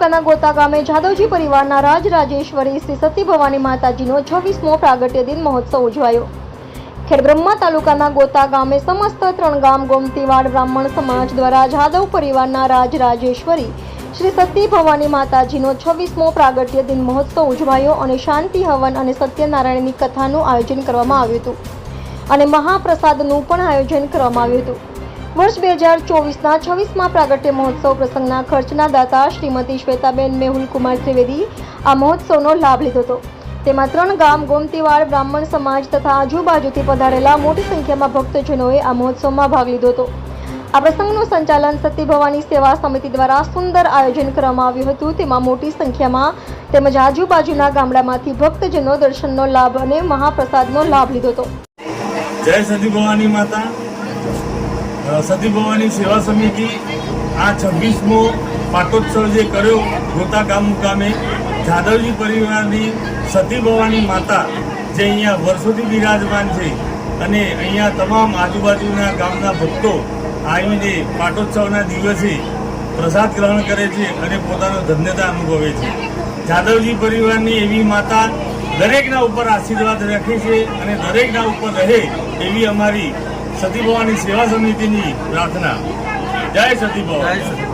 તાલુકાના ગોતા ગામે જાદવજી પરિવારના રાજ રાજેશ્વરી શ્રી સતી ભવાની માતાજીનો છવ્વીસમો પ્રાગટ્ય દિન મહોત્સવ ઉજવાયો. ખેડબ્રહ્મા તાલુકાના ગોતા ગામે સમસ્ત ત્રણ ગામ ગોમતીવાડ બ્રાહ્મણ સમાજ દ્વારા જાદવ પરિવારના રાજ રાજેશ્વરી શ્રી સતી ભવાની માતાજીનો છવ્વીસમો પ્રાગટ્ય દિન મહોત્સવ ઉજવાયો અને શાંતિ, હવન અને સત્યનારાયણની કથાનું આયોજન કરવામાં આવ્યું હતું. અને મહાપ્રસાદનું પણ આયોજન કરવામાં આવ્યું હતું. વર્ષ બે હજાર ચોવીસના છવ્વીસમાં પ્રાગટ્ય મહોત્સવ પ્રસંગના ખર્ચના દાતા શ્રીમતી શ્વેતાબેન મેહુલકુમાર ત્રિવેદી આ મહોત્સવનો લાભ લીધો હતો. તેમાં ત્રણ ગામ, ગોમતીવાડ, બ્રાહ્મણ સમાજ તથા આજુબાજુથી પધારેલા મોટી સંખ્યામાં ભક્તજનોએ આ મહોત્સવમાં ભાગ લીધો હતો. આ પ્રસંગનું સંચાલન સતી ભવાની સેવા સમિતિ દ્વારા સુંદર આયોજન કરવામાં આવ્યું હતું. તેમાં મોટી સંખ્યામાં તેમજ આજુબાજુના ગામડામાંથી ભક્તજનો દર્શનનો લાભ અને મહાપ્રસાદનો લાભ લીધો હતો. જય સતી ભવાની માતા. અ, સતી ભવાની સેવા સમિતિ આ છવ્વીસમો પાટોત્સવ જે કર્યો ગોતા ગામ મુકામે જાદવજી પરિવારની સતી ભવાની માતા જે અહીંયા વર્ષોથી બિરાજમાન છે અને અહીંયા તમામ આજુબાજુના ગામના ભક્તો આવીને પાટોત્સવના દિવસે પ્રસાદ ગ્રહણ કરે છે અને પોતાનો ધન્યતા અનુભવે છે. જાદવજી પરિવારની એવી માતા દરેકના ઉપર આશીર્વાદ રાખે છે અને દરેકના ઉપર રહે એવી અમારી સતી ભવાની સેવા સમિતિની પ્રાર્થના. જય સતી ભવાની